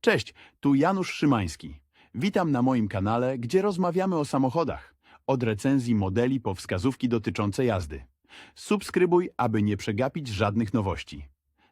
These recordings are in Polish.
Cześć, tu Janusz Szymański. Witam na moim kanale, gdzie rozmawiamy o samochodach. Od recenzji modeli po wskazówki dotyczące jazdy. Subskrybuj, aby nie przegapić żadnych nowości.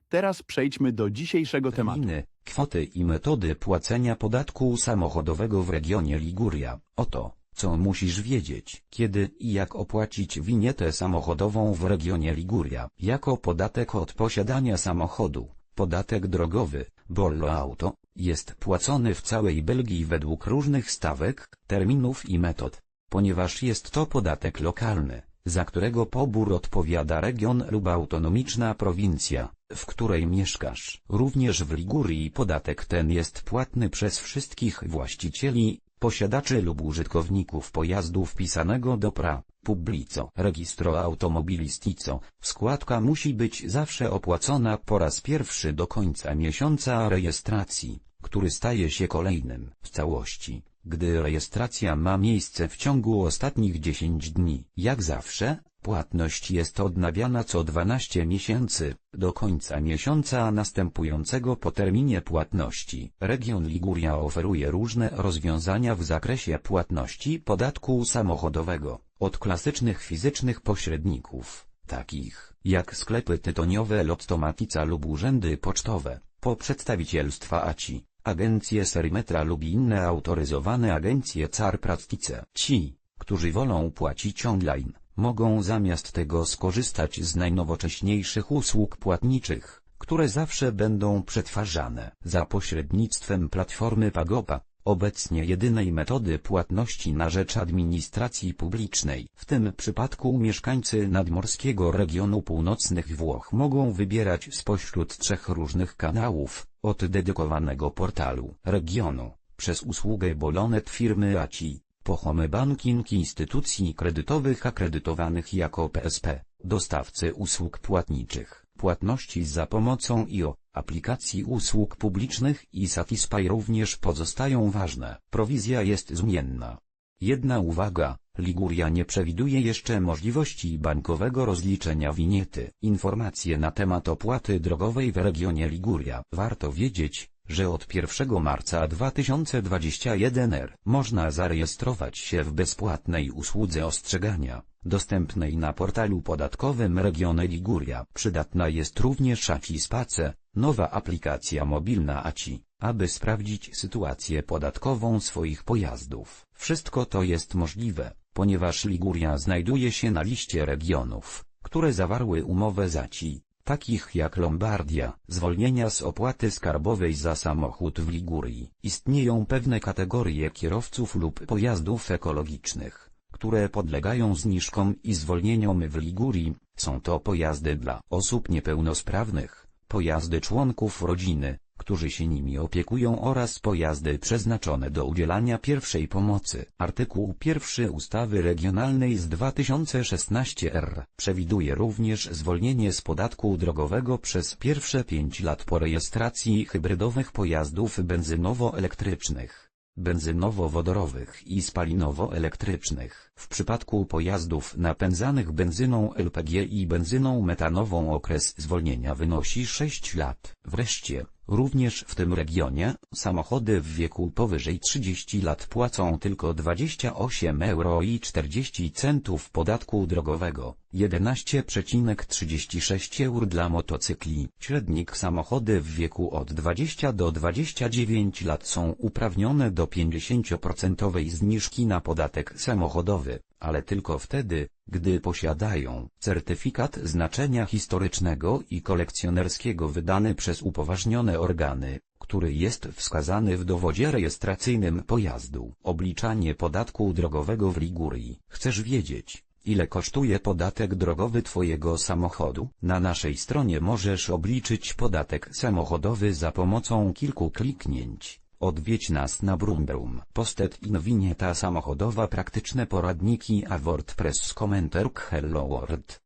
Teraz przejdźmy do dzisiejszego tematu. Terminy, kwoty i metody płacenia podatku samochodowego w regionie Liguria. Oto, co musisz wiedzieć, kiedy i jak opłacić winietę samochodową w regionie Liguria. Jako podatek od posiadania samochodu, podatek drogowy, bollo auto, jest płacony w całej Belgii według różnych stawek, terminów i metod. Ponieważ jest to podatek lokalny, za którego pobór odpowiada region lub autonomiczna prowincja, w której mieszkasz. Również w Ligurii podatek ten jest płatny przez wszystkich właścicieli, posiadaczy lub użytkowników pojazdu wpisanego do pra, publico, registro automobilistico. Składka musi być zawsze opłacona po raz pierwszy do końca miesiąca rejestracji, który staje się kolejnym w całości gdy rejestracja ma miejsce w ciągu ostatnich 10 dni. Jak zawsze, płatność jest odnawiana co 12 miesięcy, do końca miesiąca następującego po terminie płatności. Region Liguria oferuje różne rozwiązania w zakresie płatności podatku samochodowego, od klasycznych fizycznych pośredników, takich jak sklepy tytoniowe Lottomatica lub urzędy pocztowe, po przedstawicielstwa ACI, agencje Serimetra lub inne autoryzowane agencje CAR Prastice. Ci, którzy wolą płacić online, mogą zamiast tego skorzystać z najnowocześniejszych usług płatniczych, które zawsze będą przetwarzane za pośrednictwem platformy Pagopa, obecnie jedynej metody płatności na rzecz administracji publicznej. W tym przypadku mieszkańcy nadmorskiego regionu północnych Włoch mogą wybierać spośród trzech różnych kanałów, od dedykowanego portalu regionu, przez usługę Bolonet firmy ACI, po home banking instytucji kredytowych akredytowanych jako PSP, dostawcy usług płatniczych, płatności za pomocą IO, aplikacji usług publicznych i Satisfy również pozostają ważne. Prowizja jest zmienna. Jedna uwaga, Liguria nie przewiduje jeszcze możliwości bankowego rozliczenia winiety. Informacje na temat opłaty drogowej w regionie Liguria. Warto wiedzieć, że od 1 marca 2021 r. można zarejestrować się w bezpłatnej usłudze ostrzegania, dostępnej na portalu podatkowym regionu Liguria. Przydatna jest również ACI Space, nowa aplikacja mobilna ACI, aby sprawdzić sytuację podatkową swoich pojazdów. Wszystko to jest możliwe, ponieważ Liguria znajduje się na liście regionów, które zawarły umowę z ACI takich jak Lombardia, zwolnienia z opłaty skarbowej za samochód w Ligurii. Istnieją pewne kategorie kierowców lub pojazdów ekologicznych, które podlegają zniżkom i zwolnieniom w Ligurii, są to pojazdy dla osób niepełnosprawnych, pojazdy członków rodziny, którzy się nimi opiekują oraz pojazdy przeznaczone do udzielania pierwszej pomocy. Artykuł 1 ustawy regionalnej z 2016 r. przewiduje również zwolnienie z podatku drogowego przez pierwsze 5 lat po rejestracji hybrydowych pojazdów benzynowo-elektrycznych benzynowo-wodorowych i spalinowo-elektrycznych. W przypadku pojazdów napędzanych benzyną LPG i benzyną metanową okres zwolnienia wynosi 6 lat. Wreszcie, również w tym regionie, samochody w wieku powyżej 30 lat płacą tylko 28 euro i 40 centów podatku drogowego, 11,36 eur dla motocykli. Średnik samochody w wieku od 20 do 29 lat są uprawnione do 50% zniżki na podatek samochodowy, ale tylko wtedy, gdy posiadają certyfikat znaczenia historycznego i kolekcjonerskiego wydany przez upoważnione organy, który jest wskazany w dowodzie rejestracyjnym pojazdu. Obliczanie podatku drogowego w Ligurii. Chcesz wiedzieć, ile kosztuje podatek drogowy Twojego samochodu? Na naszej stronie możesz obliczyć podatek samochodowy za pomocą kilku kliknięć. Odwiedź nas na Brumbrum. Postet in winieta samochodowa praktyczne poradniki a WordPress komentarz Hello World.